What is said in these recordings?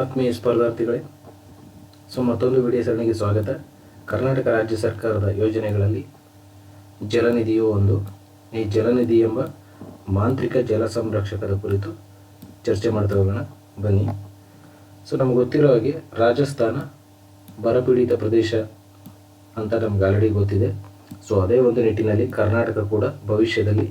ಆತ್ಮೀಯ ಸ್ಪರ್ಧಾರ್ಥಿಗಳೇ ಸೊ ಮತ್ತೊಂದು ವಿಡಿಯೋ ಸರಣಿಗೆ ಸ್ವಾಗತ. ಕರ್ನಾಟಕ ರಾಜ್ಯ ಸರ್ಕಾರದ ಯೋಜನೆಗಳಲ್ಲಿ ಜಲನಿಧಿಯು ಒಂದು. ಈ ಜಲನಿಧಿ ಎಂಬ ಮಾಂತ್ರಿಕ ಜಲ ಸಂರಕ್ಷಕದ ಕುರಿತು ಚರ್ಚೆ ಮಾಡ್ತಾ ಹೋಗೋಣ. ಬನ್ನಿ. ಸೊ ನಮ್ಗೆ ಗೊತ್ತಿರೋ ಹಾಗೆ ರಾಜಸ್ಥಾನ ಬರಪೀಡಿತ ಪ್ರದೇಶ ಅಂತ ನಮ್ಗೆ ಆಲ್ರೆಡಿ ಗೊತ್ತಿದೆ. ಸೊ ಅದೇ ಒಂದು ನಿಟ್ಟಿನಲ್ಲಿ ಕರ್ನಾಟಕ ಕೂಡ ಭವಿಷ್ಯದಲ್ಲಿ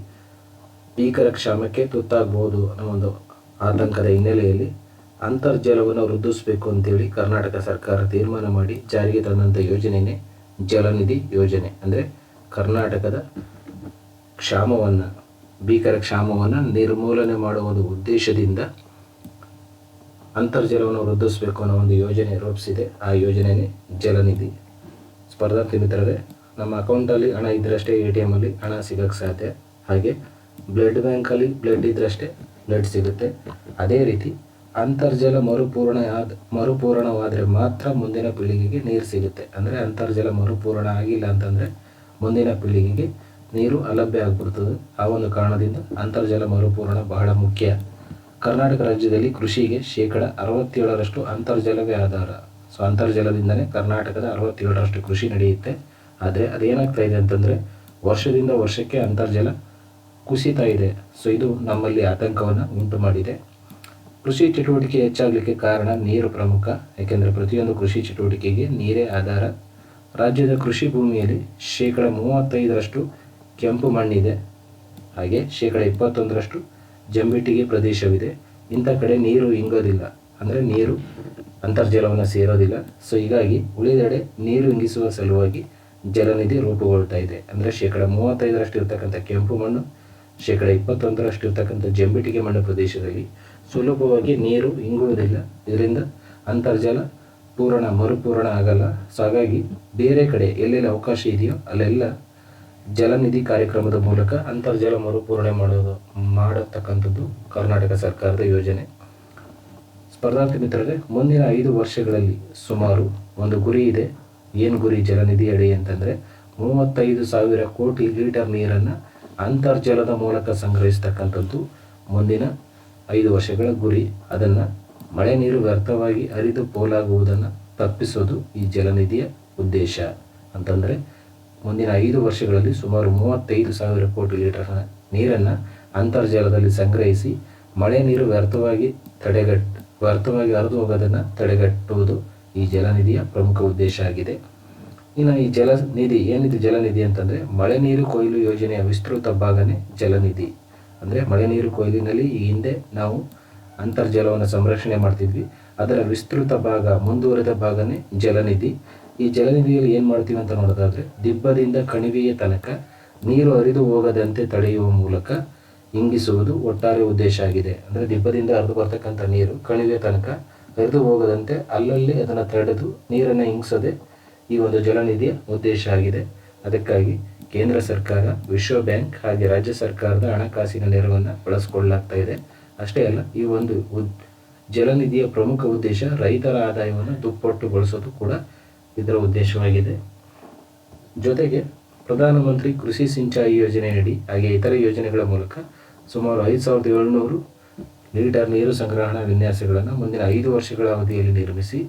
ಭೀಕರ ಕ್ಷಾಮಕ್ಕೆ ತುತ್ತಾಗಬಹುದು ಅನ್ನೋ ಒಂದು ಆತಂಕದ ಹಿನ್ನೆಲೆಯಲ್ಲಿ ಅಂತರ್ಜಲವನ್ನು ವೃದ್ಧಿಸಬೇಕು ಅಂತೇಳಿ ಕರ್ನಾಟಕ ಸರ್ಕಾರ ತೀರ್ಮಾನ ಮಾಡಿ ಜಾರಿಗೆ ತಂದಂಥ ಯೋಜನೆಯೇ ಜಲನಿಧಿ ಯೋಜನೆ. ಅಂದರೆ ಕರ್ನಾಟಕದ ಕ್ಷಾಮವನ್ನು, ಭೀಕರ ಕ್ಷಾಮವನ್ನು ನಿರ್ಮೂಲನೆ ಮಾಡುವ ಒಂದು ಉದ್ದೇಶದಿಂದ ಅಂತರ್ಜಲವನ್ನು ವೃದ್ಧಿಸಬೇಕು ಅನ್ನೋ ಒಂದು ಯೋಜನೆ ರೂಪಿಸಿದೆ. ಆ ಯೋಜನೆಯೇ ಜಲನಿಧಿ. ಸ್ಪರ್ಧಾರ್ಥಿ ಮಿತ್ರರೇ, ನಮ್ಮ ಅಕೌಂಟಲ್ಲಿ ಹಣ ಇದ್ದರಷ್ಟೇ ಎ ಟಿ ಎಮಲ್ಲಿ ಹಣ ಸಿಗೋಕ್ಕೆ ಸಾಧ್ಯ. ಹಾಗೆ ಬ್ಲಡ್ ಬ್ಯಾಂಕಲ್ಲಿ ಬ್ಲಡ್ ಇದ್ದರಷ್ಟೇ ಬ್ಲಡ್ ಸಿಗುತ್ತೆ. ಅದೇ ರೀತಿ ಅಂತರ್ಜಲ ಮರುಪೂರಣ ಮರುಪೂರಣವಾದರೆ ಮಾತ್ರ ಮುಂದಿನ ಪೀಳಿಗೆಗೆ ನೀರು ಸಿಗುತ್ತೆ. ಅಂದರೆ ಅಂತರ್ಜಲ ಮರುಪೂರಣ ಆಗಿಲ್ಲ ಅಂತಂದರೆ ಮುಂದಿನ ಪೀಳಿಗೆಗೆ ನೀರು ಅಲಭ್ಯ ಆಗಿಬಿಡ್ತದೆ. ಆ ಒಂದು ಕಾರಣದಿಂದ ಅಂತರ್ಜಲ ಮರುಪೂರಣ ಬಹಳ ಮುಖ್ಯ. ಕರ್ನಾಟಕ ರಾಜ್ಯದಲ್ಲಿ ಕೃಷಿಗೆ ಶೇಕಡ ಅರವತ್ತೇಳರಷ್ಟು ಅಂತರ್ಜಲವೇ ಆಧಾರ. ಸೊ ಅಂತರ್ಜಲದಿಂದನೇ ಕರ್ನಾಟಕದ ಅರವತ್ತೇಳರಷ್ಟು ಕೃಷಿ ನಡೆಯುತ್ತೆ. ಆದರೆ ಅದೇನಾಗ್ತಾ ಇದೆ ಅಂತಂದರೆ ವರ್ಷದಿಂದ ವರ್ಷಕ್ಕೆ ಅಂತರ್ಜಲ ಕುಸಿತಾ ಇದೆ. ಸೊ ಇದು ನಮ್ಮಲ್ಲಿ ಆತಂಕವನ್ನು ಉಂಟು ಮಾಡಿದೆ ಕೃಷಿ ಚಟುವಟಿಕೆ ಹೆಚ್ಚಾಗಲಿಕ್ಕೆ ಕಾರಣ ನೀರು ಪ್ರಮುಖ, ಏಕೆಂದರೆ ಪ್ರತಿಯೊಂದು ಕೃಷಿ ಚಟುವಟಿಕೆಗೆ ನೀರೇ ಆಧಾರ. ರಾಜ್ಯದ ಕೃಷಿ ಭೂಮಿಯಲ್ಲಿ ಶೇಕಡ ಮೂವತ್ತೈದರಷ್ಟು ಕೆಂಪು ಮಣ್ಣಿದೆ. ಹಾಗೆ ಶೇಕಡ ಇಪ್ಪತ್ತೊಂದರಷ್ಟು ಜಂಬಿಟ್ಟಿಗೆ ಪ್ರದೇಶವಿದೆ. ಇಂಥ ಕಡೆ ನೀರು ಇಂಗೋದಿಲ್ಲ. ಅಂದರೆ ನೀರು ಅಂತರ್ಜಲವನ್ನು ಸೇರೋದಿಲ್ಲ. ಸೊ ಹೀಗಾಗಿ ಉಳಿದೆಡೆ ನೀರು ಇಂಗಿಸುವ ಸಲುವಾಗಿ ಜಲನಿಧಿ ರೂಪುಗೊಳ್ತಾ ಇದೆ. ಅಂದರೆ ಶೇಕಡ ಮೂವತ್ತೈದರಷ್ಟು ಇರ್ತಕ್ಕಂಥ ಕೆಂಪು ಮಣ್ಣು, ಶೇಕಡ ಇಪ್ಪತ್ತೊಂದರಷ್ಟು ಇರ್ತಕ್ಕಂಥ ಜಂಬಿಟಿಗೆ ಮಣ್ಣು ಪ್ರದೇಶದಲ್ಲಿ ಸುಲಭವಾಗಿ ನೀರು ಇಂಗುವುದಿಲ್ಲ. ಇದರಿಂದ ಅಂತರ್ಜಲ ಪೂರಣ, ಮರುಪೂರಣ ಆಗಲ್ಲ. ಸೊ ಹಾಗಾಗಿ ಬೇರೆ ಕಡೆ ಎಲ್ಲೆಲ್ಲಿ ಅವಕಾಶ ಇದೆಯೋ ಅಲ್ಲೆಲ್ಲ ಜಲನಿಧಿ ಕಾರ್ಯಕ್ರಮದ ಮೂಲಕ ಅಂತರ್ಜಲ ಮರುಪೂರಣೆ ಮಾಡೋದು, ಮಾಡತಕ್ಕಂಥದ್ದು ಕರ್ನಾಟಕ ಸರ್ಕಾರದ ಯೋಜನೆ. ಸ್ಪರ್ಧಾರ್ಥಿ ಮಿತ್ರರೇ, ಮುಂದಿನ ಐದು ವರ್ಷಗಳಲ್ಲಿ ಸುಮಾರು ಒಂದು ಗುರಿ ಇದೆ. ಏನು ಗುರಿ? ಜಲನಿಧಿ ಅಡಿ ಅಂತಂದರೆ ಮೂವತ್ತೈದು ಸಾವಿರ ಕೋಟಿ ಲೀಟರ್ ನೀರನ್ನು ಅಂತರ್ಜಲದ ಮೂಲಕ ಸಂಗ್ರಹಿಸ್ತಕ್ಕಂಥದ್ದು ಮುಂದಿನ ಐದು ವರ್ಷಗಳ ಗುರಿ. ಅದನ್ನು ಮಳೆ ನೀರು ವ್ಯರ್ಥವಾಗಿ ಹರಿದು ಪೋಲಾಗುವುದನ್ನು ತಪ್ಪಿಸೋದು ಈ ಜಲನಿಧಿಯ ಉದ್ದೇಶ. ಅಂತಂದರೆ ಮುಂದಿನ ಐದು ವರ್ಷಗಳಲ್ಲಿ ಸುಮಾರು ಮೂವತ್ತೈದು ಸಾವಿರ ಕೋಟಿ ಲೀಟರ್ ನೀರನ್ನು ಅಂತರ್ಜಲದಲ್ಲಿ ಸಂಗ್ರಹಿಸಿ ಮಳೆ ನೀರು ವ್ಯರ್ಥವಾಗಿ ತಡೆಗಟ್, ವ್ಯರ್ಥವಾಗಿ ಹರಿದು ಹೋಗೋದನ್ನು ತಡೆಗಟ್ಟುವುದು ಈ ಜಲನಿಧಿಯ ಪ್ರಮುಖ ಉದ್ದೇಶ ಆಗಿದೆ. ಇನ್ನು ಈ ಜಲನಿಧಿ ಏನಿದೆ ಜಲನಿಧಿ ಅಂತಂದರೆ ಮಳೆ ನೀರು ಕೊಯ್ಲು ಯೋಜನೆಯ ವಿಸ್ತೃತ ಭಾಗನೇ ಜಲನಿಧಿ. ಅಂದರೆ ಮಳೆ ನೀರು ಕೊಯ್ಲಿನಲ್ಲಿ ಈ ಹಿಂದೆ ನಾವು ಅಂತರ್ಜಲವನ್ನು ಸಂರಕ್ಷಣೆ ಮಾಡ್ತಿದ್ವಿ. ಅದರ ವಿಸ್ತೃತ ಭಾಗ, ಮುಂದುವರೆದ ಭಾಗನೇ ಜಲನಿಧಿ. ಈ ಜಲನಿಧಿಯಲ್ಲಿ ಏನು ಮಾಡ್ತೀವಿ ಅಂತ ನೋಡೋದಾದರೆ ದಿಬ್ಬದಿಂದ ಕಣಿವೆಯ ತನಕ ನೀರು ಹರಿದು ಹೋಗದಂತೆ ತಡೆಯುವ ಮೂಲಕ ಇಂಗಿಸುವುದು ಒಟ್ಟಾರೆ ಉದ್ದೇಶ ಆಗಿದೆ. ಅಂದರೆ ದಿಬ್ಬದಿಂದ ಹರಿದು ಬರ್ತಕ್ಕಂಥ ನೀರು ಕಣಿವೆಯ ತನಕ ಹರಿದು ಹೋಗದಂತೆ ಅಲ್ಲಲ್ಲಿ ಅದನ್ನು ತಡೆದು ನೀರನ್ನು ಇಂಗಿಸೋದೇ ಈ ಒಂದು ಜಲನಿಧಿಯ ಉದ್ದೇಶ ಆಗಿದೆ. ಅದಕ್ಕಾಗಿ ಕೇಂದ್ರ ಸರ್ಕಾರ, ವಿಶ್ವ ಬ್ಯಾಂಕ್ ಹಾಗೆ ರಾಜ್ಯ ಸರ್ಕಾರದ ಹಣಕಾಸಿನ ನೆರವನ್ನು ಬಳಸಿಕೊಳ್ಳಲಾಗ್ತಾ ಇದೆ. ಅಷ್ಟೇ ಅಲ್ಲ, ಈ ಒಂದು ಜಲನಿಧಿಯ ಪ್ರಮುಖ ಉದ್ದೇಶ ರೈತರ ಆದಾಯವನ್ನು ದುಪ್ಪಟ್ಟುಗೊಳಿಸೋದು ಕೂಡ ಇದರ ಉದ್ದೇಶವಾಗಿದೆ. ಜೊತೆಗೆ ಪ್ರಧಾನಮಂತ್ರಿ ಕೃಷಿ ಸಿಂಚಾಯಿ ಯೋಜನೆಯಡಿ ಹಾಗೆ ಇತರ ಯೋಜನೆಗಳ ಮೂಲಕ ಸುಮಾರು ಐದು ಸಾವಿರದ ಏಳ್ನೂರು ಲೀಟರ್ ನೀರು ಸಂಗ್ರಹಣಾ ವಿನ್ಯಾಸಗಳನ್ನು ಮುಂದಿನ ಐದು ವರ್ಷಗಳ ಅವಧಿಯಲ್ಲಿ ನಿರ್ಮಿಸಿ,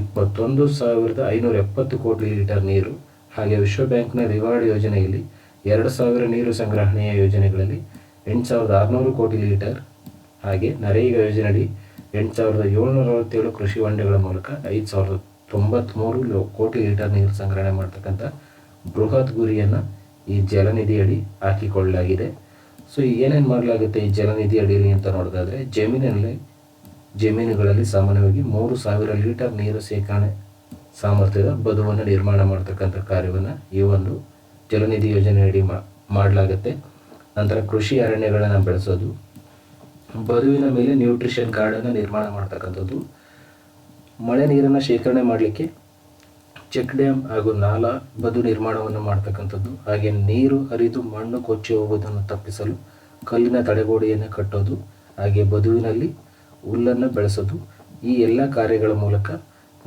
ಇಪ್ಪತ್ತೊಂದು ಸಾವಿರದ ಐನೂರ ಎಪ್ಪತ್ತು ಕೋಟಿ ಲೀಟರ್ ನೀರು ಹಾಗೆ ವಿಶ್ವ ಬ್ಯಾಂಕ್ನ ರಿವಾರ್ಡ್ ಯೋಜನೆಯಲ್ಲಿ ಎರಡು ಸಾವಿರ ನೀರು ಸಂಗ್ರಹಣೆಯ ಯೋಜನೆಗಳಲ್ಲಿ ಎಂಟು ಸಾವಿರದ ಆರುನೂರು ಕೋಟಿ ಲೀಟರ್ ಹಾಗೆ ನರೇಗಾ ಯೋಜನೆಯಡಿ ಎಂಟು ಸಾವಿರದ ಏಳ್ನೂರ ಅರವತ್ತೇಳು ಕೃಷಿ ಹೊಂಡೆಗಳ ಮೂಲಕ ಐದು ಸಾವಿರದ ತೊಂಬತ್ತ್ಮೂರು ಲೋ ಕೋಟಿ ಲೀಟರ್ ನೀರು ಸಂಗ್ರಹಣೆ ಮಾಡ್ತಕ್ಕಂಥ ಬೃಹತ್ ಗುರಿಯನ್ನು ಈ ಜಲನಿಧಿಯಡಿ ಹಾಕಿಕೊಳ್ಳಲಾಗಿದೆ. ಸೊ ಏನೇನು ಮಾಡಲಾಗುತ್ತೆ ಈ ಜಲನಿಧಿ ಅಡಿಯಲ್ಲಿ ಅಂತ ನೋಡೋದಾದರೆ ಜಮೀನಿನಲ್ಲಿ ಜಮೀನುಗಳಲ್ಲಿ ಸಾಮಾನ್ಯವಾಗಿ ಮೂರು ಸಾವಿರ ಲೀಟರ್ ನೀರು ಶೇಖರಣೆ ಸಾಮರ್ಥ್ಯದ ಬದುವನ್ನು ನಿರ್ಮಾಣ ಮಾಡ್ತಕ್ಕಂಥ ಕಾರ್ಯವನ್ನು ಈ ಒಂದು ಜಲನಿಧಿ ಯೋಜನೆಯಡಿ ಮಾಡಲಾಗುತ್ತೆ. ನಂತರ ಕೃಷಿ ಅರಣ್ಯಗಳನ್ನು ಬೆಳೆಸೋದು. ಬದುವಿನ ಮೇಲೆ ನ್ಯೂಟ್ರಿಷನ್ ಗಾರ್ಡನ್ನು ನಿರ್ಮಾಣ ಮಾಡ್ತಕ್ಕಂಥದ್ದು. ಮಳೆ ನೀರನ್ನು ಶೇಖರಣೆ ಮಾಡಲಿಕ್ಕೆ ಚೆಕ್ ಡ್ಯಾಮ್ ಹಾಗೂ ನಾಲಾ ಬದು ನಿರ್ಮಾಣವನ್ನು ಮಾಡ್ತಕ್ಕಂಥದ್ದು. ಹಾಗೆ ನೀರು ಹರಿದು ಮಣ್ಣು ಕೊಚ್ಚಿ ಹೋಗುವುದನ್ನು ತಪ್ಪಿಸಲು ಕಲ್ಲಿನ ತಡೆಗೋಡೆಯನ್ನು ಕಟ್ಟೋದು. ಹಾಗೆ ಬದುವಿನಲ್ಲಿ ಹುಲ್ಲನ್ನು ಬೆಳೆಸೋದು. ಈ ಎಲ್ಲ ಕಾರ್ಯಗಳ ಮೂಲಕ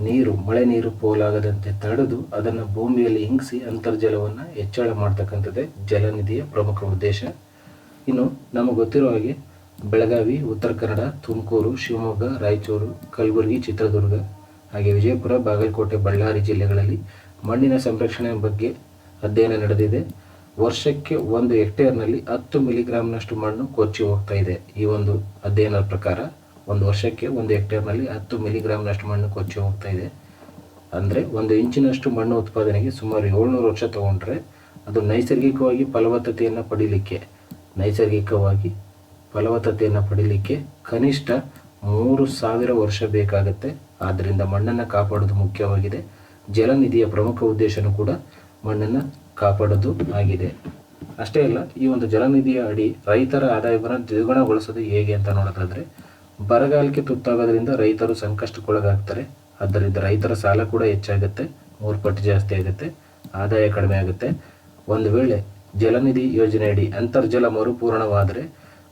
ನೀರು, ಮಳೆ ನೀರು ಪೋಲಾಗದಂತೆ ತಡೆದು ಅದನ್ನು ಭೂಮಿಯಲ್ಲಿ ಇಂಗಿಸಿ ಅಂತರ್ಜಲವನ್ನು ಹೆಚ್ಚಳ ಮಾಡ್ತಕ್ಕಂಥದ್ದೇ ಜಲನಿಧಿಯ ಪ್ರಮುಖ ಉದ್ದೇಶ. ಇನ್ನು ನಮಗೆ ಗೊತ್ತಿರೋ ಹಾಗೆ ಬೆಳಗಾವಿ, ಉತ್ತರ ಕನ್ನಡ, ತುಮಕೂರು, ಶಿವಮೊಗ್ಗ, ರಾಯಚೂರು, ಕಲಬುರಗಿ, ಚಿತ್ರದುರ್ಗ, ಹಾಗೆ ವಿಜಯಪುರ, ಬಾಗಲಕೋಟೆ, ಬಳ್ಳಾರಿ ಜಿಲ್ಲೆಗಳಲ್ಲಿ ಮಣ್ಣಿನ ಸಂರಕ್ಷಣೆ ಬಗ್ಗೆ ಅಧ್ಯಯನ ನಡೆದಿದೆ. ವರ್ಷಕ್ಕೆ ಒಂದು ಹೆಕ್ಟೇರ್ನಲ್ಲಿ ಹತ್ತು ಮಿಲಿಗ್ರಾಮ್ನಷ್ಟು ಮಣ್ಣು ಕೊಚ್ಚಿ ಹೋಗ್ತಾ ಇದೆ ಈ ಒಂದು ಅಧ್ಯಯನದ ಪ್ರಕಾರ. ಒಂದು ವರ್ಷಕ್ಕೆ ಒಂದು ಹೆಕ್ಟೇರ್ನಲ್ಲಿ ಹತ್ತು ಮಿಲಿಗ್ರಾಮ್ನಷ್ಟು ಮಣ್ಣು ಕೊಚ್ಚಿ ಹೋಗ್ತಾ ಇದೆ. ಅಂದರೆ ಒಂದು ಇಂಚಿನಷ್ಟು ಮಣ್ಣು ಉತ್ಪಾದನೆಗೆ ಸುಮಾರು ಏಳ್ನೂರು ವರ್ಷ ತಗೊಂಡ್ರೆ ಅದು ನೈಸರ್ಗಿಕವಾಗಿ ಫಲವತ್ತತೆಯನ್ನು ಪಡೀಲಿಕ್ಕೆ, ನೈಸರ್ಗಿಕವಾಗಿ ಫಲವತ್ತತೆಯನ್ನು ಪಡೀಲಿಕ್ಕೆ ಕನಿಷ್ಠ ಮೂರು ಸಾವಿರ ವರ್ಷ ಬೇಕಾಗುತ್ತೆ. ಆದ್ದರಿಂದ ಮಣ್ಣನ್ನು ಕಾಪಾಡೋದು ಮುಖ್ಯವಾಗಿದೆ. ಜಲನಿಧಿಯ ಪ್ರಮುಖ ಉದ್ದೇಶನೂ ಕೂಡ ಮಣ್ಣನ್ನು ಕಾಪಾಡೋದು ಆಗಿದೆ. ಅಷ್ಟೇ ಅಲ್ಲ, ಈ ಒಂದು ಜಲನಿಧಿಯ ಅಡಿ ರೈತರ ಆದಾಯವನ್ನು ದ್ವಿಗುಣಗೊಳಿಸೋದು ಹೇಗೆ ಅಂತ ನೋಡೋದಾದ್ರೆ ಬರಗಾಲಕ್ಕೆ ತುತ್ತಾಗೋದ್ರಿಂದ ರೈತರು ಸಂಕಷ್ಟಕ್ಕೊಳಗಾಗ್ತಾರೆ. ಆದ್ದರಿಂದ ರೈತರ ಸಾಲ ಕೂಡ ಹೆಚ್ಚಾಗುತ್ತೆ ಮೂರು ಪಟ್ಟು ಜಾಸ್ತಿ ಆಗುತ್ತೆ, ಆದಾಯ ಕಡಿಮೆ ಆಗುತ್ತೆ. ಒಂದು ವೇಳೆ ಜಲನಿಧಿ ಯೋಜನೆಯಡಿ ಅಂತರ್ಜಲ ಮರುಪೂರಣವಾದರೆ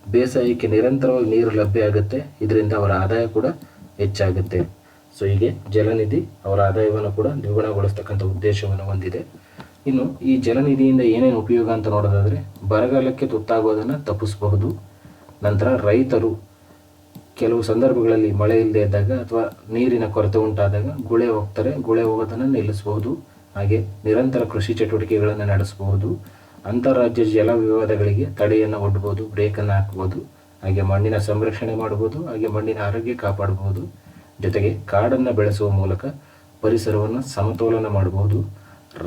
ಬೇಸಾಯಕ್ಕೆ ನಿರಂತರವಾಗಿ ನೀರು ಲಭ್ಯ ಆಗುತ್ತೆ, ಇದರಿಂದ ಅವರ ಆದಾಯ ಕೂಡ ಹೆಚ್ಚಾಗುತ್ತೆ. ಸೊ, ಹೀಗೆ ಜಲನಿಧಿ ಅವರ ಆದಾಯವನ್ನು ಕೂಡ ದ್ವಿಗುಣಗೊಳಿಸ್ತಕ್ಕಂಥ ಉದ್ದೇಶವನ್ನು ಹೊಂದಿದೆ. ಇನ್ನು ಈ ಜಲನಿಧಿಯಿಂದ ಏನೇನು ಉಪಯೋಗ ಅಂತ ನೋಡೋದಾದರೆ, ಬರಗಾಲಕ್ಕೆ ತುತ್ತಾಗೋದನ್ನು ತಪ್ಪಿಸಬಹುದು. ನಂತರ ರೈತರು ಕೆಲವು ಸಂದರ್ಭಗಳಲ್ಲಿ ಮಳೆ ಇಲ್ಲದೆ ಇದ್ದಾಗ ಅಥವಾ ನೀರಿನ ಕೊರತೆ ಉಂಟಾದಾಗ ಗುಳೆ ಹೋಗ್ತಾರೆ. ಗುಳೆ ಹೋಗೋದನ್ನು ನಿಲ್ಲಿಸಬಹುದು. ಹಾಗೆ ನಿರಂತರ ಕೃಷಿ ಚಟುವಟಿಕೆಗಳನ್ನು ನಡೆಸಬಹುದು. ಅಂತಾರಾಜ್ಯ ಜಲ ವಿವಾದಗಳಿಗೆ ತಡೆಯನ್ನು ಒಡ್ಬೋದು ಬ್ರೇಕನ್ನು ಹಾಕ್ಬೋದು ಹಾಗೆ ಮಣ್ಣಿನ ಸಂರಕ್ಷಣೆ ಮಾಡ್ಬೋದು ಹಾಗೆ ಮಣ್ಣಿನ ಆರೋಗ್ಯ ಕಾಪಾಡಬಹುದು. ಜೊತೆಗೆ ಕಾಡನ್ನು ಬೆಳೆಸುವ ಮೂಲಕ ಪರಿಸರವನ್ನು ಸಮತೋಲನ ಮಾಡಬಹುದು.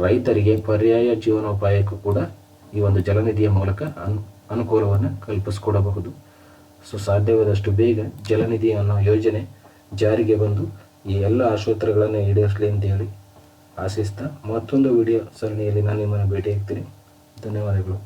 ರೈತರಿಗೆ ಪರ್ಯಾಯ ಜೀವನೋಪಾಯಕ್ಕೂ ಕೂಡ ಈ ಒಂದು ಜಲನಿಧಿಯ ಮೂಲಕ ಅನು, ಅನುಕೂಲವನ್ನು ಕಲ್ಪಿಸಿಕೊಡಬಹುದು. ಸೊ ಸಾಧ್ಯವಾದಷ್ಟು ಬೇಗ ಜಲನಿಧಿ ಅನ್ನೋ ಯೋಜನೆ ಜಾರಿಗೆ ಬಂದು ಈ ಎಲ್ಲ ಆಶೋತ್ತರಗಳನ್ನು ಈಡೇರಿಸಲಿ ಅಂತೇಳಿ ಆಶಿಸ್ತಾ ಮತ್ತೊಂದು ವಿಡಿಯೋ ಸರಣಿಯಲ್ಲಿ ನಾನು ನಿಮ್ಮನ್ನು ಭೇಟಿ ಆಗ್ತೀನಿ ಧನ್ಯವಾದಗಳು.